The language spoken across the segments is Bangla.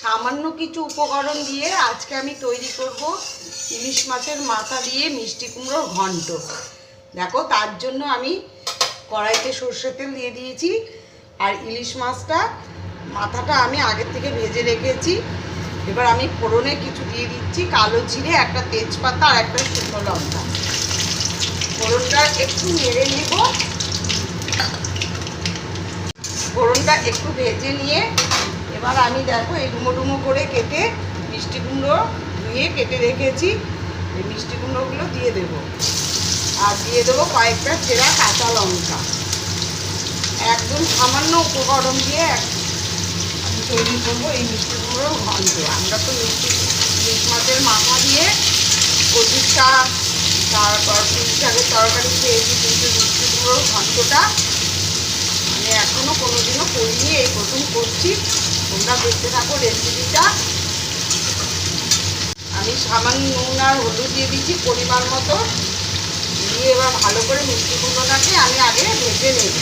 সামান্য কিছু উপকরণ দিয়ে আজকে আমি তৈরি করব ইলিশ মাছের মাথা দিয়ে মিষ্টি কুমড়োর ঘন্ট। দেখো, তার জন্য আমি কড়াইতে সর্ষে তেল দিয়ে দিয়েছি। আর ইলিশ মাছটা, মাথাটা আমি আগের থেকে ভেজে রেখেছি। এবার আমি ফোড়নে কিছু দিয়ে দিচ্ছি, কালো জিরে, একটা তেজপাতা আর একটা শুকনো লঙ্কা। ফোড়নটা একটু নেড়ে নেব। ফোড়নটা একটু ভেজে নিয়ে এবার আমি দেখো এই ডুমো ডুমো করে কেটে মিষ্টি কুমড়ো ধুয়ে কেটে রেখেছি। এই মিষ্টি কুমড়োগুলো দিয়ে দেব। আর দিয়ে দেবো কয়েকটা চেরা কাঁচা লঙ্কা। একদম সামান্য উপকরণ দিয়ে এক- আমি তৈরি করব এই মিষ্টি কুমড়োর ঘন্ট। আমরা তো মিষ্টি ইলিশ মাছের মাথা দিয়ে কচুর শাক তারপর পুঁই শাকের তরকারি খেয়েছি, কিন্তু মিষ্টি কুমড়োর ঘন্টটা এখনও কোনোদিনও করিনি, এই প্রথম করছি। তোমরা দেখতে থাকো রেসিপিটা আমি সামান্য নুন আর হলুদ দিয়ে দিচ্ছি পরিমাণ মতো। দিয়ে এবার ভালো করে মিষ্টি কুমড়োটাকে আমি আগে ভেজে নেব।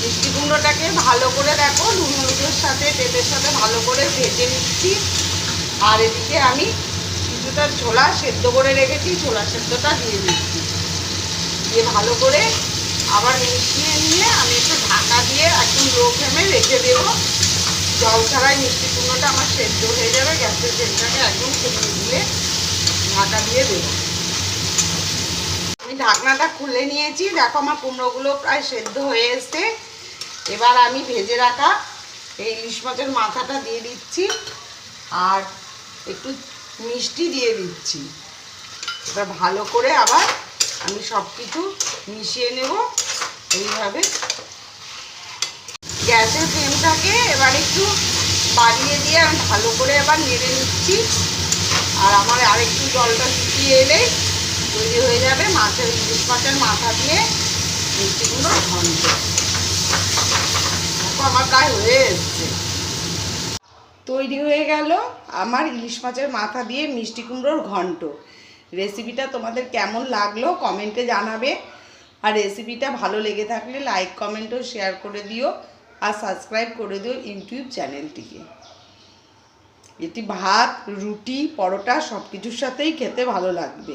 মিষ্টি কুমড়োটাকে ভালো করে দেখো, নুন হলুদের সাথে, তেলের সাথে ভালো করে ভেজে নিচ্ছি। আর এদিকে আমি কিছুটা ছোলা সেদ্ধ করে রেখেছি, ছোলা সেদ্ধটা দিয়ে দিচ্ছি। দিয়ে ভালো করে আবার মিশিয়ে নিয়ে আমি একটু ঢাকা দিয়ে একদম লো ফ্লেমে রেখে দেবো। জল ছাড়াই মিষ্টি কুমড়োটা আমার সেদ্ধ হয়ে যাবে, গ্যাসের তেলটাকে একদম কমিয়ে দিয়ে ঢাকা দিয়ে দেবো। আমি ঢাকনাটা খুলে নিয়েছি, দেখো আমার কুমড়োগুলো প্রায় সেদ্ধ হয়ে এসছে। এবার আমি ভেজে রাখা এই ইলিশ মাছের মাথাটা দিয়ে দিচ্ছি আর একটু মিষ্টি দিয়ে দিচ্ছি। এবার ভালো করে আবার আমি সব কিছু মিশিয়ে নেব। এইভাবে গ্যাসের ফ্লেমটাকে এবার একটু বাড়িয়ে দিয়ে আমি ভালো করে এবার নেড়ে নিচ্ছি। আর আমার আরেকটু জলটা শুকিয়ে এলে তৈরি হয়ে যাবে মাছের ইলিশ মাছের মাথা দিয়ে মিষ্টি কুমড়োর ঘন্ট আমার প্রায় হয়ে এসছে। তৈরি হয়ে গেল আমার ইলিশ মাছের মাথা দিয়ে মিষ্টি কুমড়োর ঘন্ট। রেসিপিটা তোমাদের কেমন লাগল কমেন্টে জানাবে। আর রেসিপিটা ভালো লেগে থাকলে লাইক কমেন্টও শেয়ার করে দিও আর সাবস্ক্রাইব করে দিও ইউটিউব চ্যানেলটিকে এটি ভাত, রুটি, পরোটা সব কিছুর সাথেই খেতে ভালো লাগবে।